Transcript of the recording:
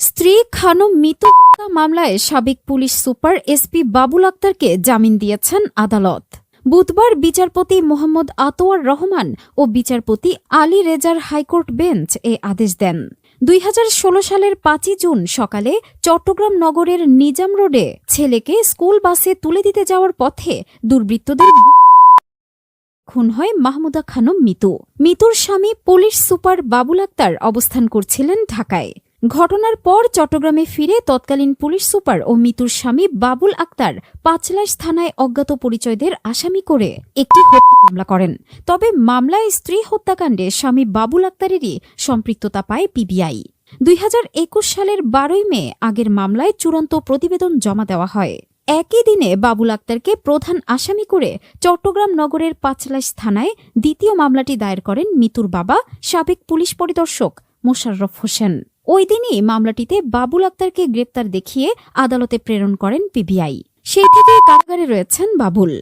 স্ত্রী খানম মিতু মামলায় সাবেক পুলিশ সুপার এসপি বাবুল আক্তারকে জামিন দিয়েছেন আদালত। বুধবার বিচারপতি মোহাম্মদ আতোয়ার রহমান ও বিচারপতি আলী রেজার হাইকোর্ট বেঞ্চ এ আদেশ দেন। দুই হাজার ষোলো সালের পাঁচই জুন সকালে চট্টগ্রাম নগরের নিজাম রোডে ছেলেকে স্কুল বাসে তুলে দিতে যাওয়ার পথে দুর্বৃত্তদের খুন হয় মাহমুদা খানম মিতু। মিতুর স্বামী পুলিশ সুপার বাবুল আক্তার অবস্থান করছিলেন ঢাকায়। ঘটনার পর চট্টগ্রামে ফিরে তৎকালীন পুলিশ সুপার ও মিতুর স্বামী বাবুল আক্তার পাঁচলাইশ থানায় অজ্ঞাত পরিচয়দের আসামি করে একটি হত্যা মামলা করেন। তবে মামলায় স্ত্রী হত্যাকাণ্ডে স্বামী বাবুল আক্তারেরই সম্পৃক্ততা পায় পিবিআই। দুই হাজার একুশ সালের বারোই মে আগের মামলায় চূড়ান্ত প্রতিবেদন জমা দেওয়া হয়। একই দিনে বাবুল আক্তারকে প্রধান আসামি করে চট্টগ্রাম নগরের পাঁচলাইশ থানায় দ্বিতীয় মামলাটি দায়ের করেন মিতুর বাবা, সাবেক পুলিশ পরিদর্শক মোশাররফ হোসেন। ওই দিনই মামলাটিতে বাবুল আক্তারকে গ্রেপ্তার দেখিয়ে আদালতে প্রেরণ করেন পিবিআই। সেই থেকে কারাগারে রয়েছেন বাবুল।